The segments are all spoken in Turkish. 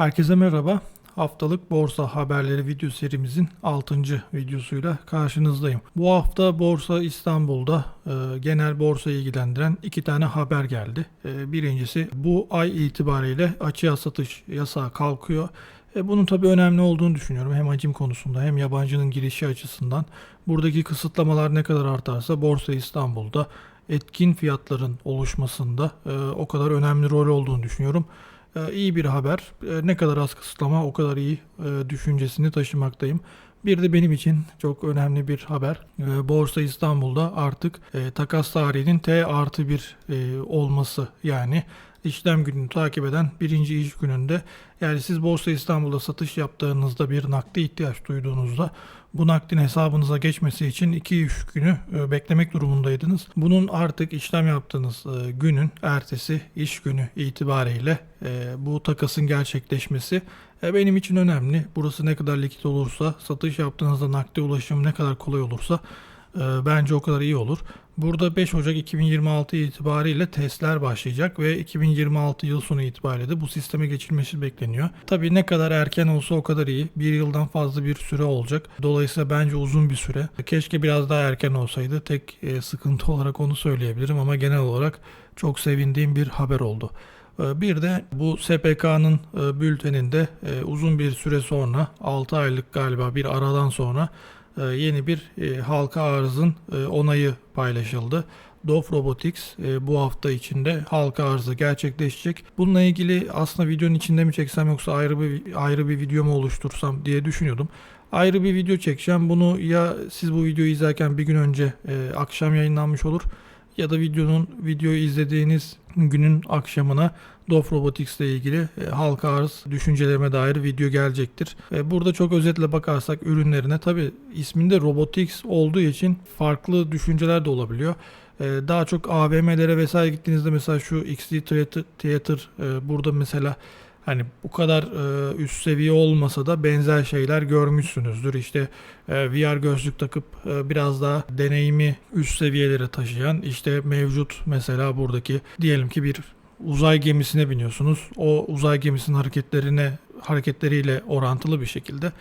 Herkese merhaba. Haftalık borsa haberleri video serimizin 6. videosuyla karşınızdayım. Bu hafta Borsa İstanbul'da e, genel borsa ilgilendiren iki tane haber geldi. E, birincisi bu ay itibariyle açığa satış yasağı kalkıyor. E, bunun tabii önemli olduğunu düşünüyorum. Hem hacim konusunda hem yabancının girişi açısından. Buradaki kısıtlamalar ne kadar artarsa Borsa İstanbul'da etkin fiyatların oluşmasında e, o kadar önemli rol olduğunu düşünüyorum. E, iyi bir haber. E, ne kadar az kısıtlama o kadar iyi e, düşüncesini taşımaktayım. Bir de benim için çok önemli bir haber. E, Borsa İstanbul'da artık e, takas tarihinin T artı bir e, olması yani işlem gününü takip eden birinci iş gününde yani siz Borsa İstanbul'da satış yaptığınızda bir nakde ihtiyaç duyduğunuzda bu nakdin hesabınıza geçmesi için 2-3 günü e, beklemek durumundaydınız. Bunun artık işlem yaptığınız e, günün ertesi iş günü itibariyle e, bu takasın gerçekleşmesi benim için önemli. Burası ne kadar likit olursa, satış yaptığınızda nakde ulaşım ne kadar kolay olursa bence o kadar iyi olur. Burada 5 Ocak 2026 itibariyle testler başlayacak ve 2026 yıl sonu itibariyle de bu sisteme geçilmesi bekleniyor. Tabii ne kadar erken olsa o kadar iyi. Bir yıldan fazla bir süre olacak. Dolayısıyla bence uzun bir süre. Keşke biraz daha erken olsaydı. Tek e, sıkıntı olarak onu söyleyebilirim ama genel olarak çok sevindiğim bir haber oldu. E, Bir de bu SPK'nın e, bülteninde uzun bir süre sonra 6 aylık galiba bir aradan sonra yeni bir e, halka arzın e, onayı paylaşıldı. Dof Robotics e, bu hafta içinde halka arzı gerçekleşecek. Bununla ilgili aslında videonun içinde mi çeksem yoksa ayrı bir ayrı bir video mu oluştursam diye düşünüyordum. Ayrı bir video çekeceğim. Bunu ya siz bu videoyu izlerken bir gün önce e, akşam yayınlanmış olur ya da videonun videoyu izlediğiniz günün akşamına Dof Robotics ile ilgili e, halka arz düşüncelerime dair video gelecektir. E, burada çok özetle bakarsak ürünlerine tabi isminde Robotics olduğu için farklı düşünceler de olabiliyor. E, daha çok AVM'lere vesaire gittiğinizde mesela şu XD Theater, Theater e, burada mesela hani bu kadar e, üst seviye olmasa da benzer şeyler görmüşsünüzdür. İşte e, VR gözlük takıp e, biraz daha deneyimi üst seviyelere taşıyan işte mevcut mesela buradaki diyelim ki bir uzay gemisine biniyorsunuz. O uzay gemisinin hareketlerine hareketleriyle orantılı bir şekilde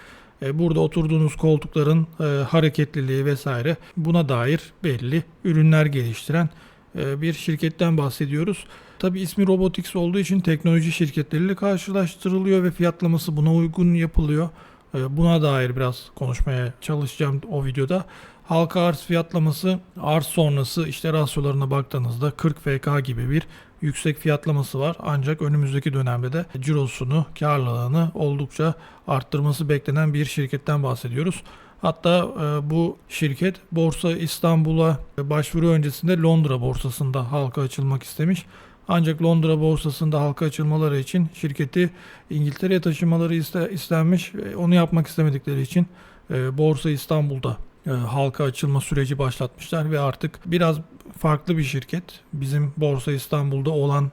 e, burada oturduğunuz koltukların e, hareketliliği vesaire buna dair belli ürünler geliştiren bir şirketten bahsediyoruz. Tabi ismi Robotics olduğu için teknoloji şirketleriyle karşılaştırılıyor ve fiyatlaması buna uygun yapılıyor. E, Buna dair biraz konuşmaya çalışacağım o videoda. Halka arz fiyatlaması arz sonrası işte rasyolarına baktığınızda 40 FK gibi bir yüksek fiyatlaması var. Ancak önümüzdeki dönemde de cirosunu, karlılığını oldukça arttırması beklenen bir şirketten bahsediyoruz. Hatta e, bu şirket Borsa İstanbul'a başvuru öncesinde Londra borsasında halka açılmak istemiş. Ancak Londra borsasında halka açılmaları için şirketi İngiltere'ye taşımaları iste, istenmiş. Onu yapmak istemedikleri için e, Borsa İstanbul'da e, halka açılma süreci başlatmışlar ve artık biraz farklı bir şirket. Bizim Borsa İstanbul'da olan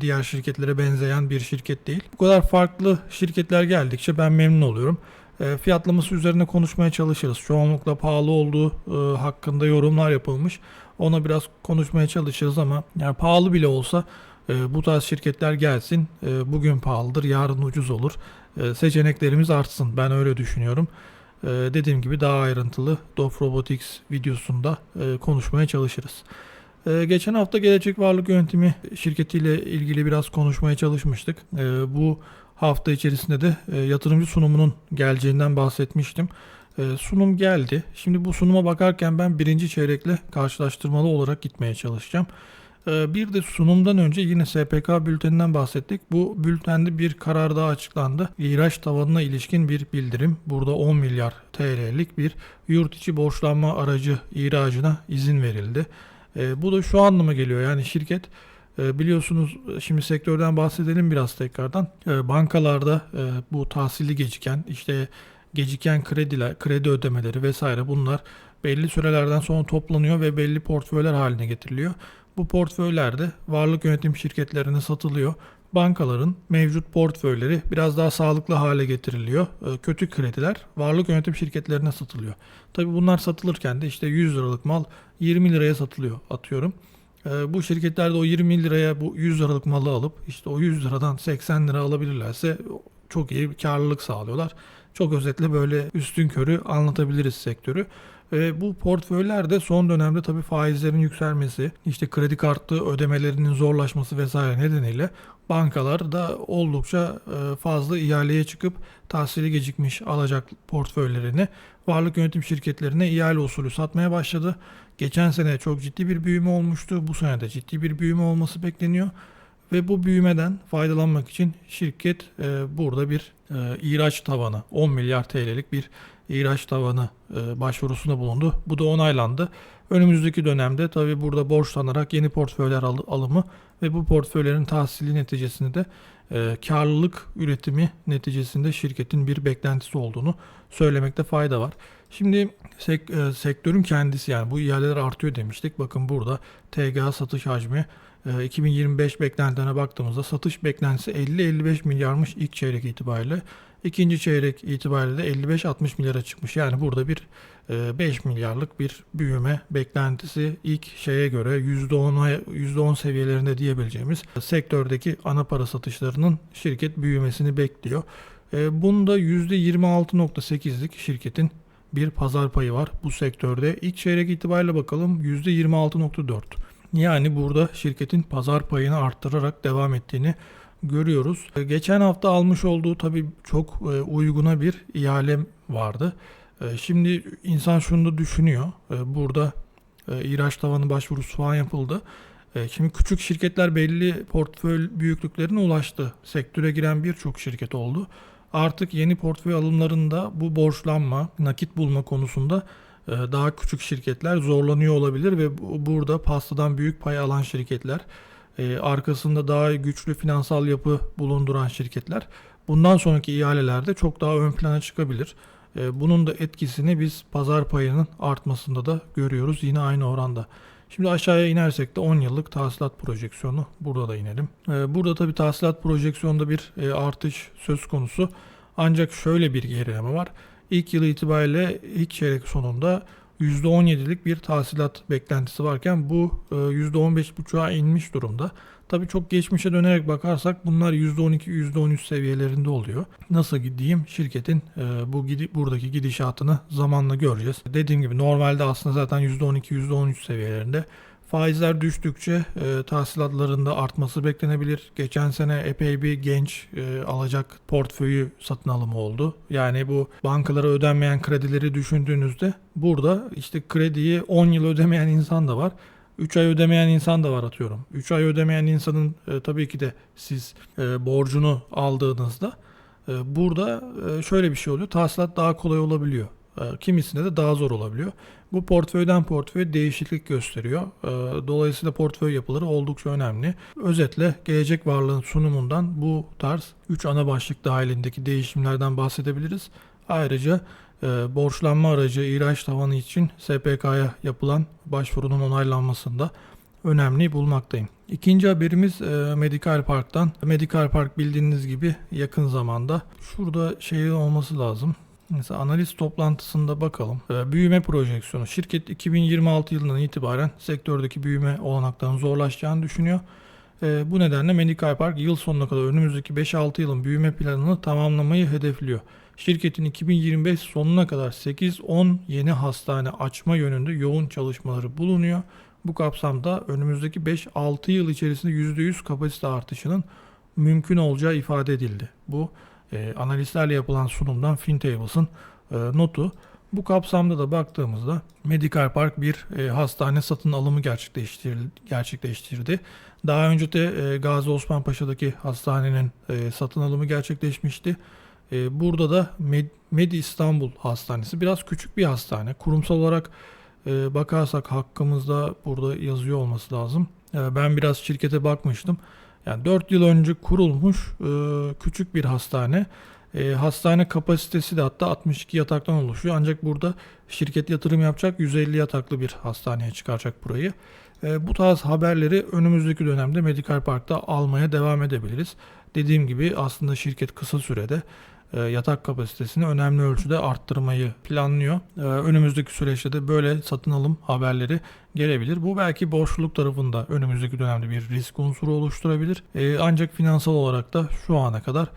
diğer şirketlere benzeyen bir şirket değil. Bu kadar farklı şirketler geldikçe ben memnun oluyorum. E, fiyatlaması üzerine konuşmaya çalışırız. Çoğunlukla pahalı olduğu e, hakkında yorumlar yapılmış. Ona biraz konuşmaya çalışırız ama yani pahalı bile olsa e, bu tarz şirketler gelsin. Bugün pahalıdır, yarın ucuz olur. Seçeneklerimiz artsın. Ben öyle düşünüyorum. Dediğim gibi daha ayrıntılı Dof Robotics videosunda konuşmaya çalışırız. Geçen hafta Gelecek Varlık Yönetimi şirketiyle ilgili biraz konuşmaya çalışmıştık. Bu hafta içerisinde de e, yatırımcı sunumunun geleceğinden bahsetmiştim. E, sunum geldi. Şimdi bu sunuma bakarken ben birinci çeyrekle karşılaştırmalı olarak gitmeye çalışacağım. E, bir de sunumdan önce yine SPK bülteninden bahsettik. Bu bültende bir karar daha açıklandı. İhraç tavanına ilişkin bir bildirim. Burada 10 milyar TL'lik bir yurt içi borçlanma aracı ihracına izin verildi. E, bu da şu anlama geliyor. Yani şirket biliyorsunuz şimdi sektörden bahsedelim biraz tekrardan. E, bankalarda e, bu tahsili geciken işte geciken krediler, kredi ödemeleri vesaire bunlar belli sürelerden sonra toplanıyor ve belli portföyler haline getiriliyor. Bu portföyler de varlık yönetim şirketlerine satılıyor. Bankaların mevcut portföyleri biraz daha sağlıklı hale getiriliyor. E, Kötü krediler varlık yönetim şirketlerine satılıyor. Tabi bunlar satılırken de işte 100 liralık mal 20 liraya satılıyor atıyorum. E, Bu şirketler de o 20 liraya bu 100 liralık malı alıp işte o 100 liradan 80 lira alabilirlerse çok iyi bir karlılık sağlıyorlar. Çok özetle böyle üstün körü anlatabiliriz sektörü. Ve bu portföyler de son dönemde tabii faizlerin yükselmesi, işte kredi kartı ödemelerinin zorlaşması vesaire nedeniyle bankalar da oldukça e, fazla ihaleye çıkıp tahsili gecikmiş alacak portföylerini varlık yönetim şirketlerine ihale usulü satmaya başladı. Geçen sene çok ciddi bir büyüme olmuştu. Bu sene de ciddi bir büyüme olması bekleniyor. Ve bu büyümeden faydalanmak için şirket e, burada bir e, ihraç tavanı 10 milyar TL'lik bir ihraç tavanı e, başvurusunda bulundu. Bu da onaylandı. Önümüzdeki dönemde tabi burada borçlanarak yeni portföyler al- alımı ve bu portföylerin tahsili neticesinde de e, karlılık üretimi neticesinde şirketin bir beklentisi olduğunu söylemekte fayda var. Şimdi sek- e, sektörün kendisi yani bu ihaleler artıyor demiştik. Bakın burada TGA satış hacmi e, 2025 beklentilerine baktığımızda satış beklentisi 50-55 milyarmış ilk çeyrek itibariyle. İkinci çeyrek itibariyle de 55-60 milyara çıkmış. Yani burada bir e, 5 milyarlık bir büyüme beklentisi ilk şeye göre %10'a %10 seviyelerinde diyebileceğimiz sektördeki ana para satışlarının şirket büyümesini bekliyor. E, Bunda %26.8'lik şirketin bir pazar payı var bu sektörde. İlk çeyrek itibariyle bakalım %26.4. Yani burada şirketin pazar payını arttırarak devam ettiğini görüyoruz. E, Geçen hafta almış olduğu tabii çok e, uyguna bir ihale vardı. E, Şimdi insan şunu da düşünüyor. Burada ihraç tavanı başvurusu falan yapıldı. Şimdi küçük şirketler belli portföy büyüklüklerine ulaştı. Sektöre giren birçok şirket oldu. Artık yeni portföy alımlarında bu borçlanma, nakit bulma konusunda daha küçük şirketler zorlanıyor olabilir ve bu- burada pastadan büyük pay alan şirketler, e, arkasında daha güçlü finansal yapı bulunduran şirketler bundan sonraki ihalelerde çok daha ön plana çıkabilir. E, Bunun da etkisini biz pazar payının artmasında da görüyoruz yine aynı oranda. Şimdi aşağıya inersek de 10 yıllık tahsilat projeksiyonu burada da inelim. E, Burada tabii tahsilat projeksiyonunda bir e, artış söz konusu. Ancak şöyle bir gerileme var. İlk yıl itibariyle ilk çeyrek sonunda %17'lik bir tahsilat beklentisi varken bu e, %15,5'a inmiş durumda. Tabii çok geçmişe dönerek bakarsak bunlar %12-%13 seviyelerinde oluyor. Nasıl diyeyim şirketin e, bu gidi, buradaki gidişatını zamanla göreceğiz. Dediğim gibi normalde aslında zaten %12-%13 seviyelerinde. Faizler düştükçe e, tahsilatlarında artması beklenebilir. Geçen sene epey bir genç e, alacak portföyü satın alımı oldu. Yani bu bankalara ödenmeyen kredileri düşündüğünüzde burada işte krediyi 10 yıl ödemeyen insan da var. 3 ay ödemeyen insan da var atıyorum. 3 ay ödemeyen insanın e, tabii ki de siz e, borcunu aldığınızda e, burada e, şöyle bir şey oluyor. Tahsilat daha kolay olabiliyor. E, kimisinde de daha zor olabiliyor. Bu portföyden portföye değişiklik gösteriyor. E, dolayısıyla portföy yapıları oldukça önemli. Özetle gelecek varlığın sunumundan bu tarz 3 ana başlık dahilindeki değişimlerden bahsedebiliriz. Ayrıca e, borçlanma aracı ihraç tavanı için SPK'ya yapılan başvurunun onaylanmasında önemli bulmaktayım. İkinci haberimiz e, Medical Park'tan. Medical Park bildiğiniz gibi yakın zamanda şurada şey olması lazım. Mesela analiz toplantısında bakalım. E, büyüme projeksiyonu. Şirket 2026 yılından itibaren sektördeki büyüme olanaklarının zorlaşacağını düşünüyor. E, bu nedenle Medical Park yıl sonuna kadar önümüzdeki 5-6 yılın büyüme planını tamamlamayı hedefliyor. Şirketin 2025 sonuna kadar 8-10 yeni hastane açma yönünde yoğun çalışmaları bulunuyor. Bu kapsamda önümüzdeki 5-6 yıl içerisinde %100 kapasite artışının mümkün olacağı ifade edildi. Bu e, analistlerle yapılan sunumdan FinTables'ın e, notu. Bu kapsamda da baktığımızda Medical Park bir e, hastane satın alımı gerçekleştirdi. Daha önce de e, Gazi Osman Paşa'daki hastanenin e, satın alımı gerçekleşmişti. E, burada da Med, Medi İstanbul Hastanesi biraz küçük bir hastane. Kurumsal olarak e, bakarsak hakkımızda burada yazıyor olması lazım. E, ben biraz şirkete bakmıştım. Yani 4 yıl önce kurulmuş e, küçük bir hastane. E, hastane kapasitesi de hatta 62 yataktan oluşuyor. Ancak burada şirket yatırım yapacak 150 yataklı bir hastaneye çıkaracak burayı. E, bu tarz haberleri önümüzdeki dönemde Medical Park'ta almaya devam edebiliriz. Dediğim gibi aslında şirket kısa sürede yatak kapasitesini önemli ölçüde arttırmayı planlıyor. E, önümüzdeki süreçte de böyle satın alım haberleri gelebilir. Bu belki borçluluk tarafında önümüzdeki dönemde bir risk unsuru oluşturabilir. E, ancak finansal olarak da şu ana kadar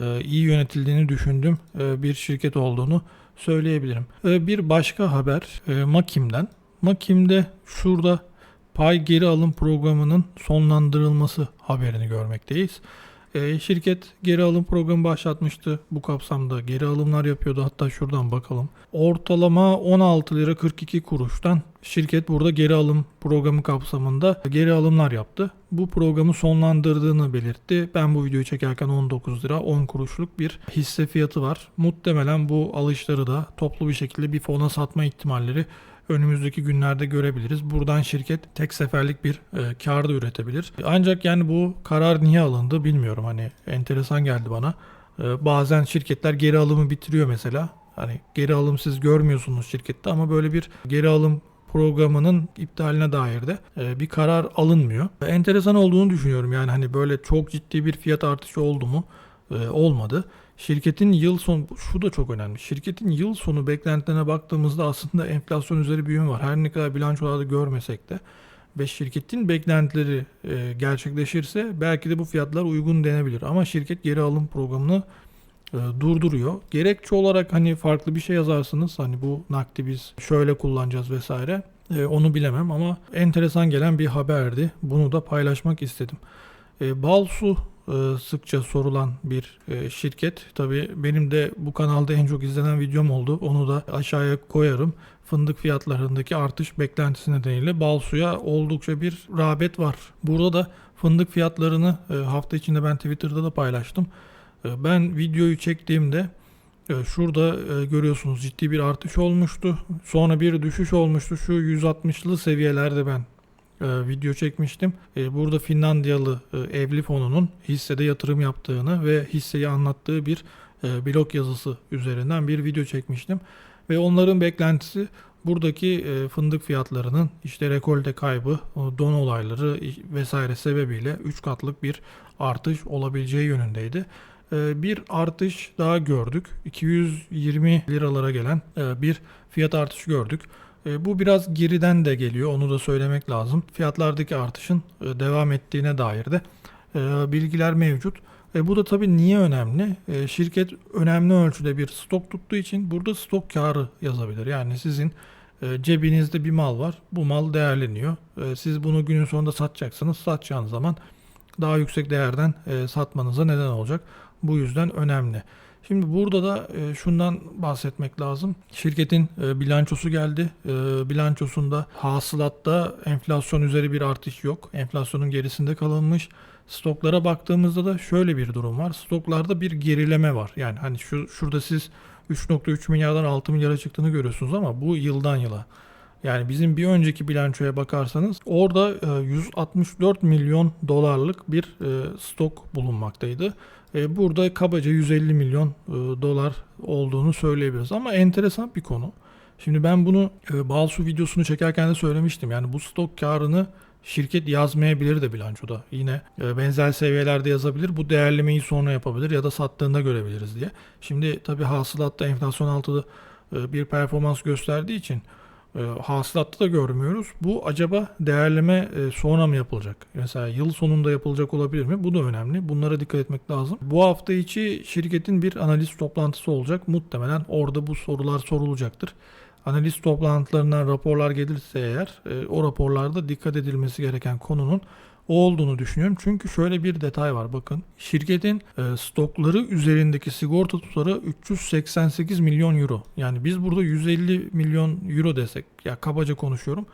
e, iyi yönetildiğini düşündüğüm e, bir şirket olduğunu söyleyebilirim. E, bir başka haber e, Makim'den. Makim'de şurada pay geri alım programının sonlandırılması haberini görmekteyiz. E, şirket geri alım programı başlatmıştı. Bu kapsamda geri alımlar yapıyordu. Hatta şuradan bakalım. Ortalama 16 lira 42 kuruştan şirket burada geri alım programı kapsamında geri alımlar yaptı. Bu programı sonlandırdığını belirtti. Ben bu videoyu çekerken 19 lira 10 kuruşluk bir hisse fiyatı var. Muhtemelen bu alışları da toplu bir şekilde bir fona satma ihtimalleri önümüzdeki günlerde görebiliriz. Buradan şirket tek seferlik bir e, kar da üretebilir. Ancak yani bu karar niye alındı bilmiyorum. Hani enteresan geldi bana. E, bazen şirketler geri alımı bitiriyor mesela. Hani geri alım siz görmüyorsunuz şirkette ama böyle bir geri alım programının iptaline dair de e, bir karar alınmıyor. Enteresan olduğunu düşünüyorum. Yani hani böyle çok ciddi bir fiyat artışı oldu mu? E, olmadı. Şirketin yıl sonu şu da çok önemli. Şirketin yıl sonu beklentilerine baktığımızda aslında enflasyon üzeri yön var. Her ne kadar bilançolarda görmesek de ve şirketin beklentileri e, gerçekleşirse belki de bu fiyatlar uygun denebilir. Ama şirket geri alım programını e, durduruyor. Gerekçe olarak hani farklı bir şey yazarsınız. Hani bu nakdi biz şöyle kullanacağız vesaire. E, onu bilemem ama enteresan gelen bir haberdi. Bunu da paylaşmak istedim. E, Balsu sıkça sorulan bir e, şirket. Tabii benim de bu kanalda en çok izlenen videom oldu. Onu da aşağıya koyarım. Fındık fiyatlarındaki artış beklentisi nedeniyle Balsu'ya oldukça bir rağbet var. Burada da fındık fiyatlarını e, hafta içinde ben Twitter'da da paylaştım. E, Ben videoyu çektiğimde e, şurada e, görüyorsunuz ciddi bir artış olmuştu. Sonra bir düşüş olmuştu. Şu 160'lı seviyelerde ben e, video çekmiştim. E, burada Finlandiyalı e, evli fonunun hissede yatırım yaptığını ve hisseyi anlattığı bir e, blog yazısı üzerinden bir video çekmiştim. Ve onların beklentisi buradaki fındık fiyatlarının işte rekolte kaybı, don olayları vesaire sebebiyle 3 katlık bir artış olabileceği yönündeydi. Bir artış daha gördük. 220 liralara gelen bir fiyat artışı gördük. E, Bu biraz geriden de geliyor onu da söylemek lazım. Fiyatlardaki artışın e, devam ettiğine dair de e, bilgiler mevcut. Bu da tabii niye önemli? Şirket önemli ölçüde bir stok tuttuğu için burada stok karı yazabilir. Yani sizin cebinizde bir mal var. Bu mal değerleniyor. Siz bunu günün sonunda satacaksınız. Satacağınız zaman daha yüksek değerden satmanıza neden olacak. Bu yüzden önemli. Şimdi burada da e, şundan bahsetmek lazım. Şirketin e, bilançosu geldi. E, bilançosunda hasılatta enflasyon üzeri bir artış yok. Enflasyonun gerisinde kalınmış. Stoklara baktığımızda da şöyle bir durum var. Stoklarda bir gerileme var. Yani hani şu şurada siz 3.3 milyardan 6 milyara çıktığını görüyorsunuz ama bu yıldan yıla. Yani bizim bir önceki bilançoya bakarsanız orada e, 164 milyon dolarlık bir e, stok bulunmaktaydı. E, Burada kabaca 150 milyon e, dolar olduğunu söyleyebiliriz. Ama enteresan bir konu. Şimdi ben bunu e, Balsu videosunu çekerken de söylemiştim. Yani bu stok karını şirket yazmayabilir de bilançoda. Yine e, benzer seviyelerde yazabilir. Bu değerlemeyi sonra yapabilir ya da sattığında görebiliriz diye. Şimdi tabii hasılatta enflasyon altı e, bir performans gösterdiği için e, hasılatta da görmüyoruz. Bu acaba değerleme e, sonra mı yapılacak? Mesela yıl sonunda yapılacak olabilir mi? Bu da önemli. Bunlara dikkat etmek lazım. Bu hafta içi şirketin bir analiz toplantısı olacak. Muhtemelen orada bu sorular sorulacaktır. Analiz toplantılarından raporlar gelirse eğer e, o raporlarda dikkat edilmesi gereken konunun o olduğunu düşünüyorum. Çünkü şöyle bir detay var bakın. Şirketin e, stokları üzerindeki sigorta tutarı 388 milyon euro. Yani biz burada 150 milyon euro desek ya kabaca konuşuyorum.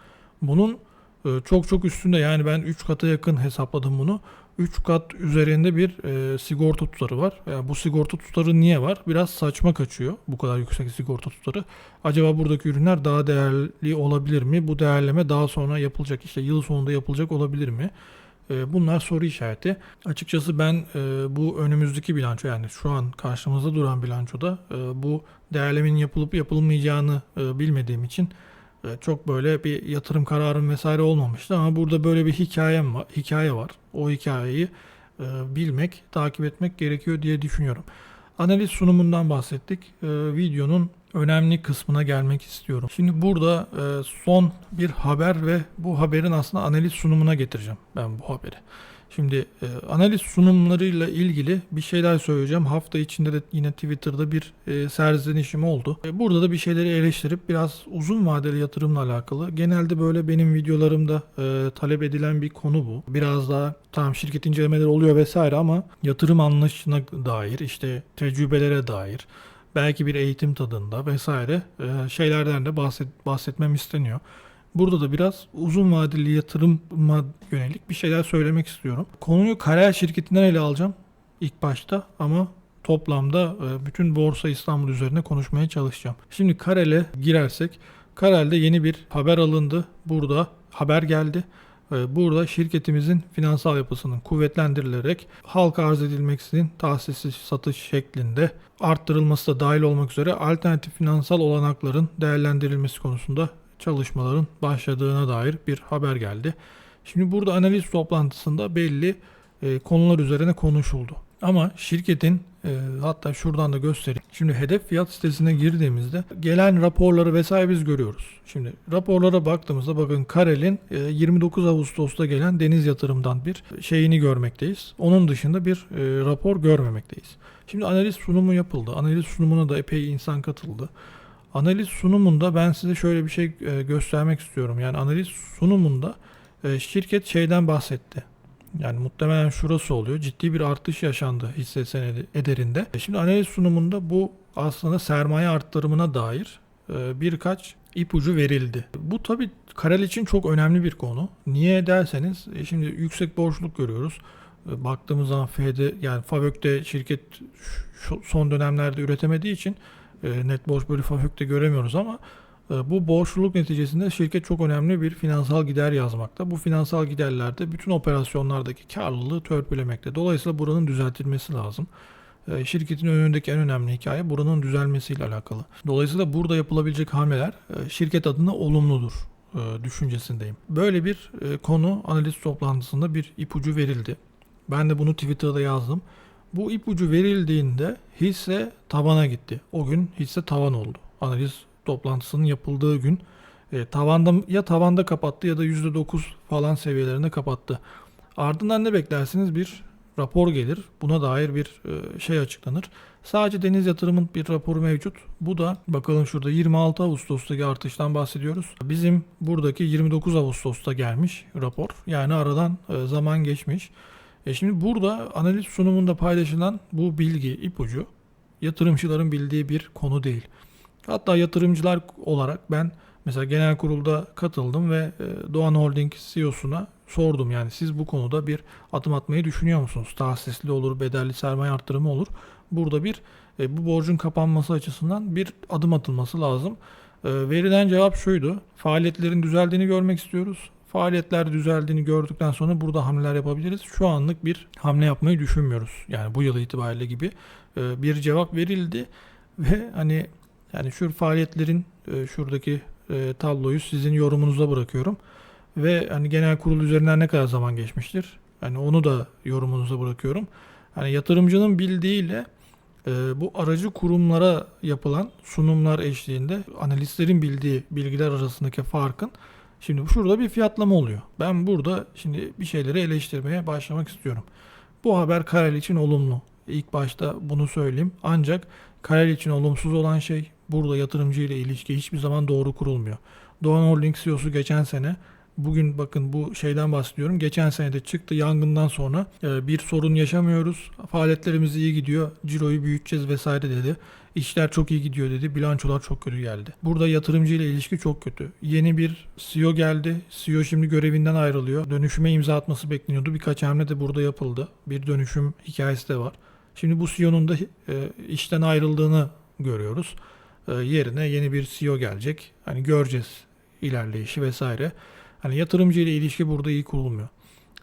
Bunun e, çok çok üstünde yani ben 3 kata yakın hesapladım bunu. 3 kat üzerinde bir e, sigorta tutarı var. Yani bu sigorta tutarı niye var? Biraz saçma kaçıyor bu kadar yüksek sigorta tutarı. Acaba buradaki ürünler daha değerli olabilir mi? Bu değerleme daha sonra yapılacak işte yıl sonunda yapılacak olabilir mi? E, Bunlar soru işareti. Açıkçası ben e, bu önümüzdeki bilanço yani şu an karşımızda duran bilançoda e, bu değerlemenin yapılıp yapılmayacağını e, bilmediğim için çok böyle bir yatırım kararım vesaire olmamıştı ama burada böyle bir hikayem var, hikaye var. O hikayeyi bilmek, takip etmek gerekiyor diye düşünüyorum. Analiz sunumundan bahsettik. Videonun önemli kısmına gelmek istiyorum. Şimdi burada e, son bir haber ve bu haberin aslında analiz sunumuna getireceğim ben bu haberi. Şimdi e, analiz sunumlarıyla ilgili bir şeyler söyleyeceğim. Hafta içinde de yine Twitter'da bir e, serzenişim oldu. E, burada da bir şeyleri eleştirip biraz uzun vadeli yatırımla alakalı. Genelde böyle benim videolarımda e, talep edilen bir konu bu. Biraz daha tamam şirket incelemeleri oluyor vesaire ama yatırım anlayışına dair işte tecrübelere dair belki bir eğitim tadında vesaire e, şeylerden de bahset, bahsetmem isteniyor. Burada da biraz uzun vadeli yatırıma yönelik bir şeyler söylemek istiyorum. Konuyu Karel şirketinden ele alacağım ilk başta ama toplamda e, bütün Borsa İstanbul üzerine konuşmaya çalışacağım. Şimdi Karel'e girersek Karel'de yeni bir haber alındı. Burada haber geldi. E, Burada şirketimizin finansal yapısının kuvvetlendirilerek halka arz edilmeksizin tahsisi satış şeklinde arttırılması da dahil olmak üzere alternatif finansal olanakların değerlendirilmesi konusunda çalışmaların başladığına dair bir haber geldi. Şimdi burada analiz toplantısında belli e, konular üzerine konuşuldu. Ama şirketin e, hatta şuradan da göstereyim. Şimdi hedef fiyat sitesine girdiğimizde gelen raporları vesaire biz görüyoruz. Şimdi raporlara baktığımızda bakın Karel'in e, 29 Ağustos'ta gelen deniz yatırımdan bir şeyini görmekteyiz. Onun dışında bir e, rapor görmemekteyiz. Şimdi analiz sunumu yapıldı. Analiz sunumuna da epey insan katıldı. Analiz sunumunda ben size şöyle bir şey e, göstermek istiyorum. Yani analiz sunumunda e, şirket şeyden bahsetti. Yani muhtemelen şurası oluyor. Ciddi bir artış yaşandı hisse senedi ederinde. E, Şimdi analiz sunumunda bu aslında sermaye arttırımına dair e, birkaç ipucu verildi. Bu tabii Karel için çok önemli bir konu. Niye derseniz e, şimdi yüksek borçluluk görüyoruz. Baktığımız zaman FD yani Favök'te şirket son dönemlerde üretemediği için net borç bölü FAVÖK'te göremiyoruz ama bu borçluluk neticesinde şirket çok önemli bir finansal gider yazmakta. Bu finansal giderlerde bütün operasyonlardaki karlılığı törpülemekte. Dolayısıyla buranın düzeltilmesi lazım. E, Şirketin önündeki en önemli hikaye buranın düzelmesiyle alakalı. Dolayısıyla burada yapılabilecek hamleler e, şirket adına olumludur e, düşüncesindeyim. Böyle bir e, konu analiz toplantısında bir ipucu verildi. Ben de bunu Twitter'da yazdım. Bu ipucu verildiğinde hisse tabana gitti. O gün hisse tavan oldu. Analiz toplantısının yapıldığı gün e, tavanda ya tavanda kapattı ya da %9 falan seviyelerinde kapattı. Ardından ne beklersiniz? Bir rapor gelir. Buna dair bir e, şey açıklanır. Sadece deniz yatırımın bir raporu mevcut. Bu da bakalım şurada 26 Ağustos'taki artıştan bahsediyoruz. Bizim buradaki 29 Ağustos'ta gelmiş rapor. Yani aradan e, zaman geçmiş. E şimdi burada analiz sunumunda paylaşılan bu bilgi, ipucu yatırımcıların bildiği bir konu değil. Hatta yatırımcılar olarak ben mesela genel kurulda katıldım ve e, Doğan Holding CEO'suna sordum yani siz bu konuda bir adım atmayı düşünüyor musunuz? Tahsisli olur, bedelli sermaye arttırımı olur. Burada bir e, bu borcun kapanması açısından bir adım atılması lazım. E, verilen cevap şuydu. Faaliyetlerin düzeldiğini görmek istiyoruz. Faaliyetler düzeldiğini gördükten sonra burada hamleler yapabiliriz. Şu anlık bir hamle yapmayı düşünmüyoruz. Yani bu yıl itibariyle gibi bir cevap verildi ve hani yani şu faaliyetlerin e, şuradaki e, tabloyu sizin yorumunuza bırakıyorum. Ve hani genel kurul üzerinden ne kadar zaman geçmiştir? Yani onu da yorumunuza bırakıyorum. Hani yatırımcının bildiğiyle e, bu aracı kurumlara yapılan sunumlar eşliğinde analistlerin bildiği bilgiler arasındaki farkın Şimdi şurada bir fiyatlama oluyor. Ben burada şimdi bir şeyleri eleştirmeye başlamak istiyorum. Bu haber Karel için olumlu. İlk başta bunu söyleyeyim. Ancak Karel için olumsuz olan şey burada yatırımcı ile ilişki hiçbir zaman doğru kurulmuyor. Doğan Holding CEO'su geçen sene Bugün bakın bu şeyden bahsediyorum. Geçen sene de çıktı yangından sonra e, bir sorun yaşamıyoruz. Faaliyetlerimiz iyi gidiyor. Ciroyu büyüteceğiz vesaire dedi. İşler çok iyi gidiyor dedi. Bilançolar çok kötü geldi. Burada yatırımcı ile ilişki çok kötü. Yeni bir CEO geldi. CEO şimdi görevinden ayrılıyor. Dönüşüme imza atması bekleniyordu. Birkaç hamle de burada yapıldı. Bir dönüşüm hikayesi de var. Şimdi bu CEO'nun da e, işten ayrıldığını görüyoruz. E, yerine yeni bir CEO gelecek. Hani göreceğiz ilerleyişi vesaire. Hani yatırımcı ile ilişki burada iyi kurulmuyor.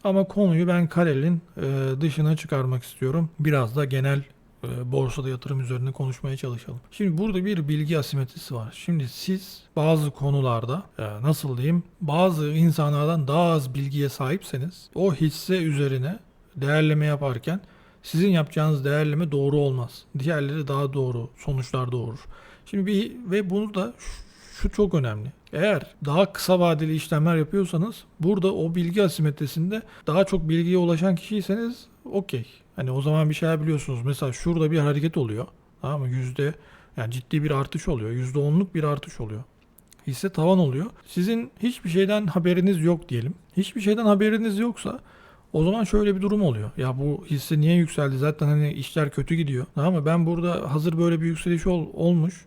Ama konuyu ben Karel'in e, dışına çıkarmak istiyorum. Biraz da genel e, borsada yatırım üzerine konuşmaya çalışalım. Şimdi burada bir bilgi asimetrisi var. Şimdi siz bazı konularda nasıl diyeyim bazı insanlardan daha az bilgiye sahipseniz o hisse üzerine değerleme yaparken sizin yapacağınız değerleme doğru olmaz. Diğerleri daha doğru sonuçlar doğurur. Şimdi bir ve bunu da şu çok önemli. Eğer daha kısa vadeli işlemler yapıyorsanız burada o bilgi asimetrisinde daha çok bilgiye ulaşan kişiyseniz okey. Hani o zaman bir şeyler biliyorsunuz. Mesela şurada bir hareket oluyor. Tamam mı? Yüzde yani ciddi bir artış oluyor. Yüzde onluk bir artış oluyor. Hisse tavan oluyor. Sizin hiçbir şeyden haberiniz yok diyelim. Hiçbir şeyden haberiniz yoksa o zaman şöyle bir durum oluyor. Ya bu hisse niye yükseldi? Zaten hani işler kötü gidiyor. Mı? Ben burada hazır böyle bir yükseliş ol, olmuş.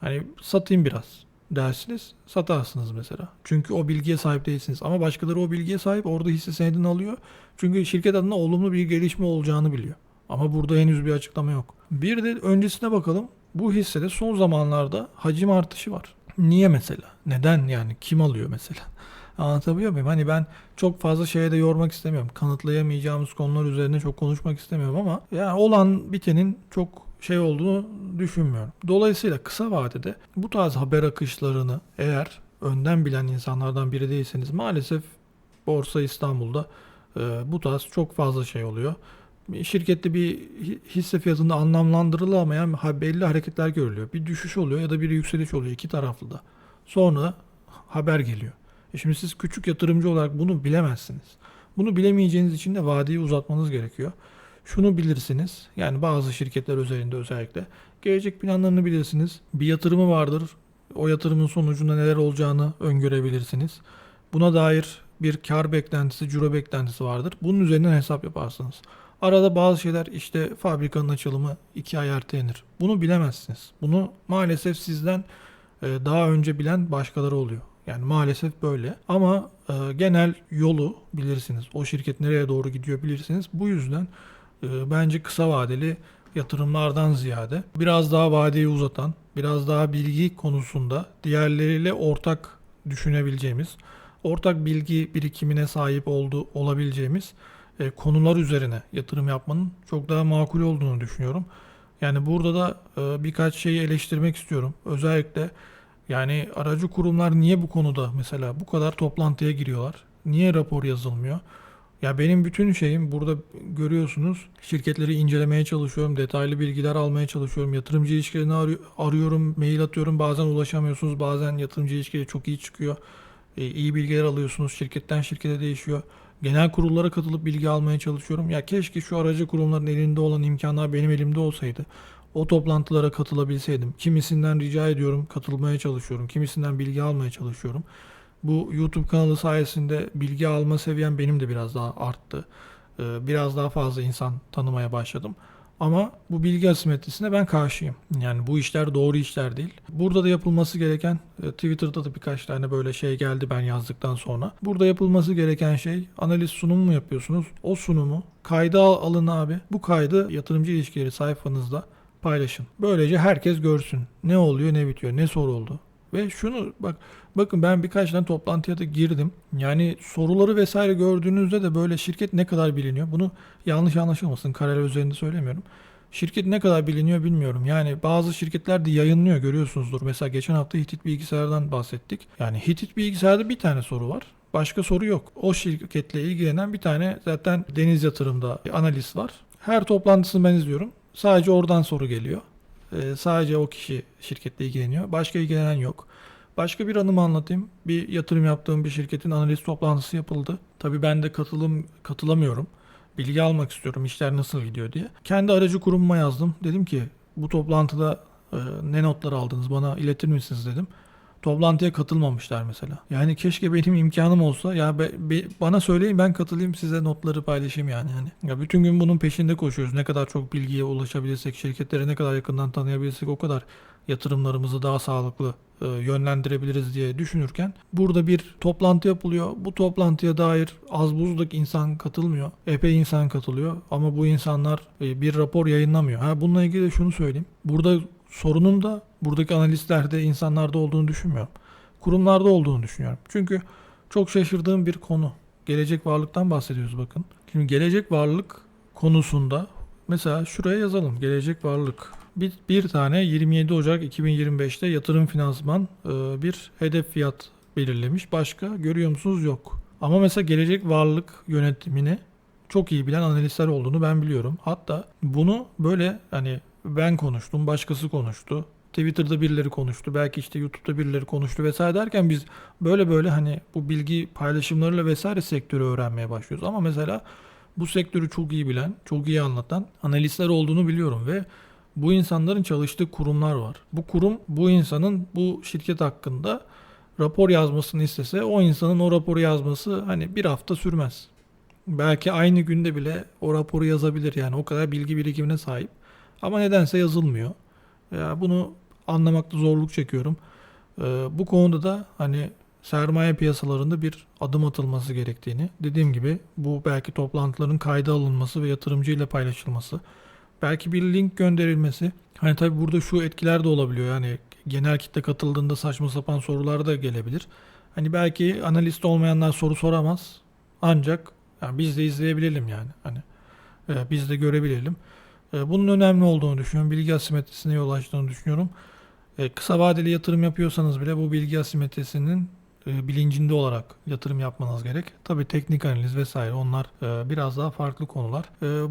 Hani satayım biraz dersiniz. Satarsınız mesela. Çünkü o bilgiye sahip değilsiniz. Ama başkaları o bilgiye sahip. Orada hisse senedini alıyor. Çünkü şirket adına olumlu bir gelişme olacağını biliyor. Ama burada henüz bir açıklama yok. Bir de öncesine bakalım. Bu hissede son zamanlarda hacim artışı var. Niye mesela? Neden yani? Kim alıyor mesela? Anlatabiliyor muyum? Hani ben çok fazla şeye de yormak istemiyorum. Kanıtlayamayacağımız konular üzerine çok konuşmak istemiyorum ama yani olan bitenin çok şey olduğunu düşünmüyorum. Dolayısıyla kısa vadede bu tarz haber akışlarını eğer önden bilen insanlardan biri değilseniz maalesef Borsa İstanbul'da e, bu tarz çok fazla şey oluyor. Şirkette bir hi- hisse fiyatında anlamlandırılamayan belli hareketler görülüyor. Bir düşüş oluyor ya da bir yükseliş oluyor iki taraflı da. Sonra haber geliyor. E şimdi siz küçük yatırımcı olarak bunu bilemezsiniz. Bunu bilemeyeceğiniz için de vadeyi uzatmanız gerekiyor. Şunu bilirsiniz. Yani bazı şirketler özelinde özellikle. Gelecek planlarını bilirsiniz. Bir yatırımı vardır. O yatırımın sonucunda neler olacağını öngörebilirsiniz. Buna dair bir kar beklentisi, ciro beklentisi vardır. Bunun üzerinden hesap yaparsınız. Arada bazı şeyler işte fabrikanın açılımı iki ay ertelenir. Bunu bilemezsiniz. Bunu maalesef sizden e, daha önce bilen başkaları oluyor. Yani maalesef böyle. Ama e, genel yolu bilirsiniz. O şirket nereye doğru gidiyor bilirsiniz. Bu yüzden e, bence kısa vadeli yatırımlardan ziyade biraz daha vadeyi uzatan, biraz daha bilgi konusunda diğerleriyle ortak düşünebileceğimiz, ortak bilgi birikimine sahip oldu olabileceğimiz e, konular üzerine yatırım yapmanın çok daha makul olduğunu düşünüyorum. Yani burada da e, birkaç şeyi eleştirmek istiyorum. Özellikle yani aracı kurumlar niye bu konuda mesela bu kadar toplantıya giriyorlar? Niye rapor yazılmıyor? Ya benim bütün şeyim burada görüyorsunuz şirketleri incelemeye çalışıyorum, detaylı bilgiler almaya çalışıyorum, yatırımcı ilişkilerini arı- arıyorum, mail atıyorum, bazen ulaşamıyorsunuz, bazen yatırımcı ilişkileri çok iyi çıkıyor. E, iyi bilgiler alıyorsunuz, şirketten şirkete değişiyor. Genel kurullara katılıp bilgi almaya çalışıyorum. Ya keşke şu aracı kurumların elinde olan imkanlar benim elimde olsaydı. O toplantılara katılabilseydim. Kimisinden rica ediyorum, katılmaya çalışıyorum. Kimisinden bilgi almaya çalışıyorum. Bu YouTube kanalı sayesinde bilgi alma seviyem benim de biraz daha arttı. Ee, Biraz daha fazla insan tanımaya başladım. Ama bu bilgi asimetrisine ben karşıyım. Yani bu işler doğru işler değil. Burada da yapılması gereken e, Twitter'da da birkaç tane böyle şey geldi ben yazdıktan sonra. Burada yapılması gereken şey analiz sunumu mu yapıyorsunuz? O sunumu kayda al- alın abi. Bu kaydı yatırımcı ilişkileri sayfanızda paylaşın. Böylece herkes görsün. Ne oluyor, ne bitiyor, ne soru oldu. Ve şunu bak bakın ben birkaç tane toplantıya da girdim. Yani soruları vesaire gördüğünüzde de böyle şirket ne kadar biliniyor. Bunu yanlış anlaşılmasın kareler üzerinde söylemiyorum. Şirket ne kadar biliniyor bilmiyorum. Yani bazı şirketler de yayınlıyor görüyorsunuzdur. Mesela geçen hafta Hitit Bilgisayar'dan bahsettik. Yani Hitit Bilgisayar'da bir tane soru var. Başka soru yok. O şirketle ilgilenen bir tane zaten Deniz Yatırım'da analist var. Her toplantısını ben izliyorum. Sadece oradan soru geliyor. Ee, sadece o kişi şirketle ilgileniyor. Başka ilgilenen yok. Başka bir anımı anlatayım. Bir yatırım yaptığım bir şirketin analiz toplantısı yapıldı. Tabii ben de katılım katılamıyorum. Bilgi almak istiyorum işler nasıl gidiyor diye. Kendi aracı kurumuma yazdım. Dedim ki bu toplantıda e, ne notlar aldınız bana iletir misiniz dedim. Toplantıya katılmamışlar mesela. Yani keşke benim imkanım olsa ya be- be- bana söyleyin ben katılayım size notları paylaşayım yani. yani. Ya bütün gün bunun peşinde koşuyoruz. Ne kadar çok bilgiye ulaşabilirsek, şirketleri ne kadar yakından tanıyabilirsek o kadar yatırımlarımızı daha sağlıklı e, yönlendirebiliriz diye düşünürken burada bir toplantı yapılıyor. Bu toplantıya dair az buzluk insan katılmıyor. Epey insan katılıyor ama bu insanlar e, bir rapor yayınlamıyor. Ha bununla ilgili de şunu söyleyeyim. Burada sorunun da buradaki analistlerde, insanlarda olduğunu düşünmüyorum. Kurumlarda olduğunu düşünüyorum. Çünkü çok şaşırdığım bir konu. Gelecek varlıktan bahsediyoruz bakın. Şimdi gelecek varlık konusunda mesela şuraya yazalım. Gelecek varlık. Bir, bir tane 27 Ocak 2025'te yatırım finansman e, bir hedef fiyat belirlemiş. Başka görüyor musunuz? Yok. Ama mesela gelecek varlık yönetimini çok iyi bilen analistler olduğunu ben biliyorum. Hatta bunu böyle hani ben konuştum, başkası konuştu. Twitter'da birileri konuştu. Belki işte YouTube'da birileri konuştu vesaire derken biz böyle böyle hani bu bilgi paylaşımlarıyla vesaire sektörü öğrenmeye başlıyoruz. Ama mesela bu sektörü çok iyi bilen, çok iyi anlatan analistler olduğunu biliyorum ve bu insanların çalıştığı kurumlar var. Bu kurum bu insanın bu şirket hakkında rapor yazmasını istese o insanın o raporu yazması hani bir hafta sürmez. Belki aynı günde bile o raporu yazabilir yani o kadar bilgi birikimine sahip. Ama nedense yazılmıyor. Ya bunu anlamakta zorluk çekiyorum. Ee, bu konuda da hani sermaye piyasalarında bir adım atılması gerektiğini, dediğim gibi bu belki toplantıların kayda alınması ve yatırımcı ile paylaşılması, belki bir link gönderilmesi. Hani tabii burada şu etkiler de olabiliyor. Yani genel kitle katıldığında saçma sapan sorular da gelebilir. Hani belki analist olmayanlar soru soramaz. Ancak yani biz de izleyebilelim yani. Hani e, biz de görebilelim. E, bunun önemli olduğunu düşünüyorum. Bilgi asimetrisine yol açtığını düşünüyorum. E, kısa vadeli yatırım yapıyorsanız bile bu bilgi asimetrisinin e, bilincinde olarak yatırım yapmanız gerek. Tabii teknik analiz vesaire onlar biraz daha farklı konular.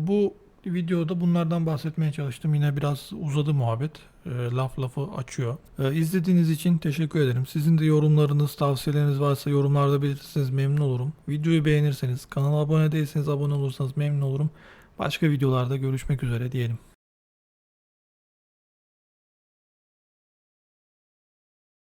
Bu videoda bunlardan bahsetmeye çalıştım. Yine biraz uzadı muhabbet. Laf lafı açıyor. İzlediğiniz için teşekkür ederim. Sizin de yorumlarınız, tavsiyeleriniz varsa yorumlarda belirtirseniz memnun olurum. Videoyu beğenirseniz, kanala abone değilseniz abone olursanız memnun olurum. Başka videolarda görüşmek üzere diyelim.